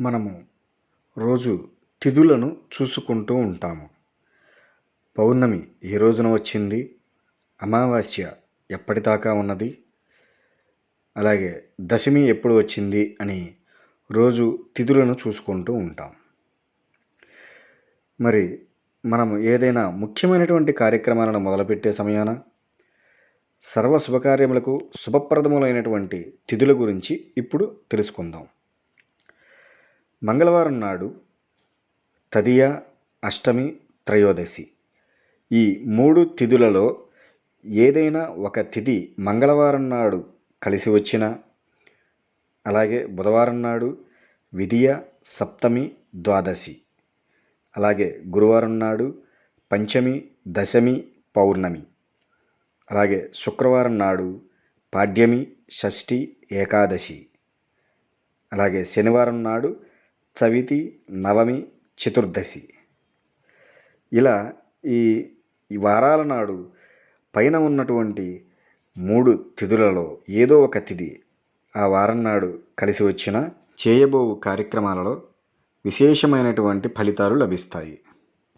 మనము రోజు తిథులను చూసుకుంటూ ఉంటాము. పౌర్ణమి ఏ రోజున వచ్చింది? అమావాస్య ఎప్పటిదాకా ఉన్నది? అలాగే దశమి ఎప్పుడు వచ్చింది? అని రోజు తిథులను చూసుకుంటూ ఉంటాం. మరి మనము ఏదైనా ముఖ్యమైనటువంటి కార్యక్రమాలను మొదలుపెట్టే సమయాన సర్వ శుభకార్యములకు శుభప్రదములైనటువంటి తిథుల గురించి ఇప్పుడు తెలుసుకుందాం. మంగళవారం నాడు తదియ అష్టమి త్రయోదశి. ఈ మూడు తిథులలో ఏదైనా ఒక తిథి మంగళవారం నాడు కలిసి వచ్చిన అలాగే బుధవారం నాడు విధియ సప్తమి ద్వాదశి అలాగే గురువారం నాడు పంచమి దశమి పౌర్ణమి అలాగే శుక్రవారం నాడు పాడ్యమి షష్ఠి ఏకాదశి అలాగే శనివారం నాడు చవితి నవమి చతుర్దశి. ఇలా ఈ ఈ వారాల నాడు పైన ఉన్నటువంటి మూడు తిథులలో ఏదో ఒక తిథి ఆ వారం నాడు కలిసి వచ్చిన చేయబోవు కార్యక్రమాలలో విశేషమైనటువంటి ఫలితాలు లభిస్తాయి.